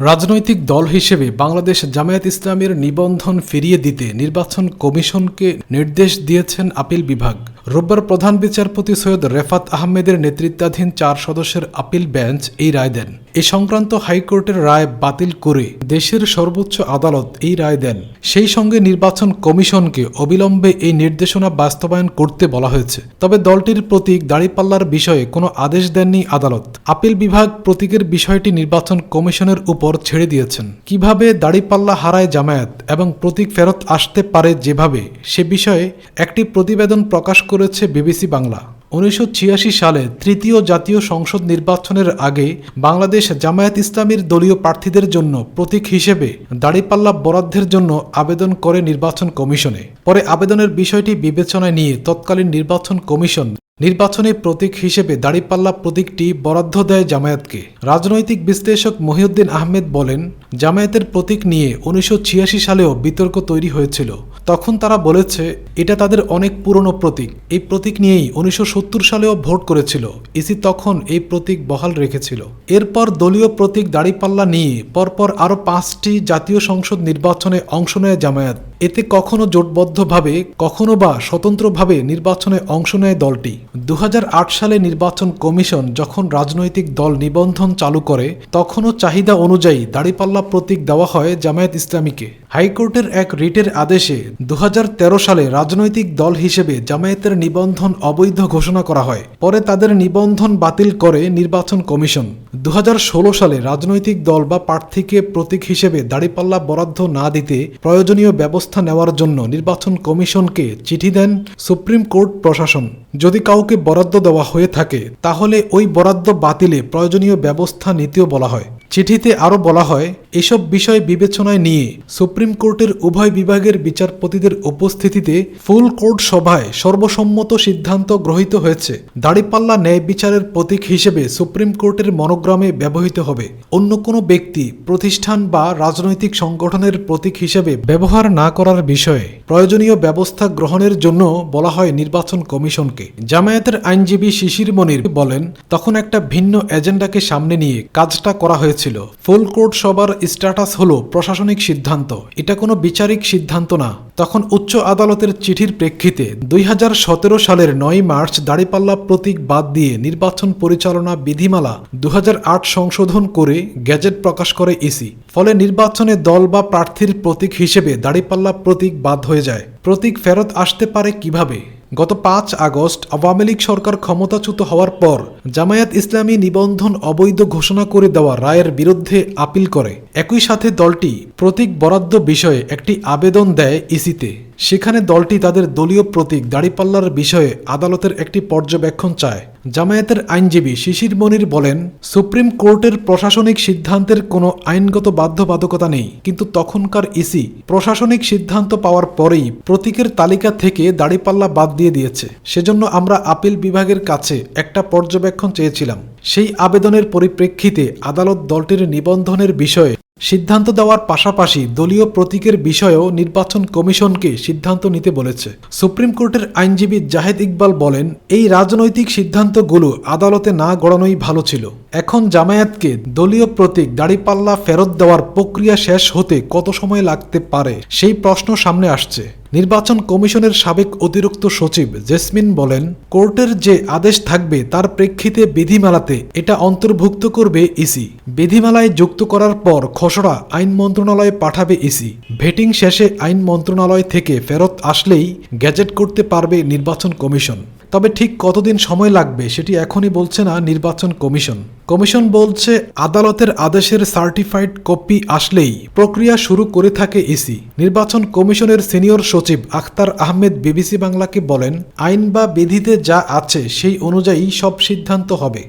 রাজনৈতিক দল হিসেবে বাংলাদেশ জামায়াত ইসলামের নিবন্ধন ফিরিয়ে দিতে নির্বাচন কমিশনকে নির্দেশ দিয়েছেন আপিল বিভাগ। রোববার প্রধান বিচারপতি সৈয়দ রেফাত আহমেদের নেতৃত্বাধীন চার সদস্যের আপিল বেঞ্চ এই রায় দেন। এ সংক্রান্ত হাইকোর্টের রায় বাতিল করে দেশের সর্বোচ্চ আদালত এই রায় দেন। সেই সঙ্গে নির্বাচন কমিশনকে অবিলম্বে এই নির্দেশনা বাস্তবায়ন করতে বলা হয়েছে। তবে দলটির প্রতীক দাড়িপাল্লার বিষয়ে কোনো আদেশ দেননি আদালত। আপিল বিভাগ প্রতীকের বিষয়টি নির্বাচন কমিশনের উপর ছেড়ে দিয়েছেন। কীভাবে দাড়িপাল্লা হারায় জামায়াত এবং প্রতীক ফেরত আসতে পারে যেভাবে, সে বিষয়ে একটি প্রতিবেদন প্রকাশ করেছে বিবিসি বাংলা। উনিশশো ছিয়াশি সালে তৃতীয় জাতীয় সংসদ নির্বাচনের আগে বাংলাদেশ জামায়াত ইসলামীর দলীয় প্রার্থীদের জন্য প্রতীক হিসেবে দাড়িপাল্লা বরাদ্দের জন্য আবেদন করে নির্বাচন কমিশনে। পরে আবেদনের বিষয়টি বিবেচনায় নিয়ে তৎকালীন নির্বাচন কমিশন নির্বাচনী প্রতীক হিসেবে দাড়িপাল্লা প্রতীকটি বরাদ্দ দেয় জামায়াতকে। রাজনৈতিক বিশ্লেষক মহিউদ্দিন আহমেদ বলেন, জামায়াতের প্রতীক নিয়ে উনিশশো ছিয়াশি সালেও বিতর্ক তৈরি হয়েছিল। তখন তারা বলেছে, এটা তাদের অনেক পুরনো প্রতীক। এই প্রতীক নিয়েই উনিশশো সত্তর সালেও ভোট করেছিল। ইসি তখন এই প্রতীক বহাল রেখেছিল। এরপর দলীয় প্রতীক দাড়িপাল্লা নিয়ে পরপর আরও পাঁচটি জাতীয় সংসদ নির্বাচনে অংশ নেয় জামায়াত। এতে কখনো জোটবদ্ধভাবে, কখনো বা স্বতন্ত্রভাবে নির্বাচনে অংশ নেয় দলটি। দু হাজার আট সালে নির্বাচন কমিশন যখন রাজনৈতিক দল নিবন্ধন চালু করে, তখনও চাহিদা অনুযায়ী দাড়িপাল্লা প্রতীক দেওয়া হয় জামায়াত ইসলামীকে। হাইকোর্টের এক রিটের আদেশে দু হাজার তেরো সালে রাজনৈতিক দল হিসেবে জামায়াতের নিবন্ধন অবৈধ ঘোষণা করা হয়। পরে তাদের নিবন্ধন বাতিল করে নির্বাচন কমিশন। দুহাজার ষোলো সালে রাজনৈতিক দল বা প্রার্থীকে প্রতীক হিসেবে দাড়িপাল্লা বরাদ্দ না দিতে প্রয়োজনীয় ব্যবস্থা নেওয়ার জন্য নির্বাচন কমিশনকে চিঠি দেন সুপ্রিম কোর্ট প্রশাসন। যদি কাউকে বরাদ্দ দেওয়া হয়ে থাকে, তাহলে ওই বরাদ্দ বাতিলে প্রয়োজনীয় ব্যবস্থা নিতেও বলা হয়। চিঠিতে আরও বলা হয়, এসব বিষয় বিবেচনায় নিয়ে সুপ্রিম কোর্টের উভয় বিভাগের বিচারপতিদের উপস্থিতিতে ফুল কোর্ট সভায় সর্বসম্মত সিদ্ধান্ত গ্রহীত হয়েছে। দাড়িপাল্লা ন্যায় বিচারের প্রতীক হিসেবে সুপ্রিম কোর্টের মনোগ্রামে ব্যবহৃত হবে। অন্য কোনো ব্যক্তি, প্রতিষ্ঠান বা রাজনৈতিক সংগঠনের প্রতীক হিসেবে ব্যবহার না করার বিষয়ে প্রয়োজনীয় ব্যবস্থা গ্রহণের জন্য বলা হয় নির্বাচন কমিশনকে। জামায়াতের আইনজীবী শিশির মনির বলেন, তখন একটা ভিন্ন এজেন্ডাকে সামনে নিয়ে কাজটা করা হয়েছিল ফুল কোর্ট সবার স্ট্যাটাস হলো প্রশাসনিক সিদ্ধান্ত। এটা কোনো বিচারিক সিদ্ধান্ত না। তখন উচ্চ আদালতের চিঠির প্রেক্ষিতে দুই হাজার সতেরো সালের নয় মার্চ দাড়িপাল্লা প্রতীক বাদ দিয়ে নির্বাচন পরিচালনা বিধিমালা দু হাজার আট সংশোধন করে গ্যাজেট প্রকাশ করে ইসি। ফলে নির্বাচনে দল বা প্রার্থীর প্রতীক হিসেবে দাড়িপাল্লা প্রতীক বাদ হয়ে যায়। প্রতীক ফেরত আসতে পারে কীভাবে? গত পাঁচ আগস্ট আওয়ামী লীগ সরকার ক্ষমতাচ্যুত হওয়ার পর জামায়াত ইসলামী নিবন্ধন অবৈধ ঘোষণা করে দেওয়া রায়ের বিরুদ্ধে আপিল করে। একই সাথে দলটি প্রতীক বরাদ্দ বিষয়ে একটি আবেদন দেয় ইসিতে। সেখানে দলটি তাদের দলীয় প্রতীক দাড়িপাল্লার বিষয়ে আদালতের একটি পর্যবেক্ষণ চায়। জামায়াতের আইনজীবী শিশির মনির বলেন, সুপ্রিম কোর্টের প্রশাসনিক সিদ্ধান্তের কোনো আইনগত বাধ্যবাধকতা নেই। কিন্তু তখনকার ইসি প্রশাসনিক সিদ্ধান্ত পাওয়ার পরেই প্রতীকের তালিকা থেকে দাড়িপাল্লা বাদ দিয়ে দিয়েছে। সেজন্য আমরা আপিল বিভাগের কাছে একটা পর্যবেক্ষণ চেয়েছিলাম। সেই আবেদনের পরিপ্রেক্ষিতে আদালত দলটির নিবন্ধনের বিষয়ে সিদ্ধান্ত দেওয়ার পাশাপাশি দলীয় প্রতীকের বিষয়েও নির্বাচন কমিশনকে সিদ্ধান্ত নিতে বলেছে। সুপ্রিম কোর্টের আইনজীবী জাহেদ ইকবাল বলেন, এই রাজনৈতিক সিদ্ধান্তগুলো আদালতে না গড়ানোই ভালো ছিল। এখন জামায়াতকে দলীয় প্রতীক দাড়িপাল্লা ফেরত দেওয়ার প্রক্রিয়া শেষ হতে কত সময় লাগতে পারে সেই প্রশ্ন সামনে আসছে। নির্বাচন কমিশনের সাবেক অতিরিক্ত সচিব জেসমিন বলেন, কোর্টের যে আদেশ থাকবে তার প্রেক্ষিতে বিধিমালাতে এটা অন্তর্ভুক্ত করবে ইসি। বিধিমালায় যুক্ত করার পর খসড়া আইন মন্ত্রণালয়ে পাঠাবে ইসি। ভেটিং শেষে আইন মন্ত্রণালয় থেকে ফেরত আসলেই গ্যাজেট করতে পারবে নির্বাচন কমিশন। তবে ঠিক কতদিন সময় লাগবে সেটি এখনই বলছে না নির্বাচন কমিশন। কমিশন বলছে আদালতের আদেশের সার্টিফাইড কপি আসলেই প্রক্রিয়া শুরু করে থাকে ইসি। নির্বাচন কমিশনের সিনিয়র সচিব আখতার আহমেদ বিবিসি বাংলাকে বলেন, আইন বা বিধিতে যা আছে সেই অনুযায়ী সব সিদ্ধান্ত হবে।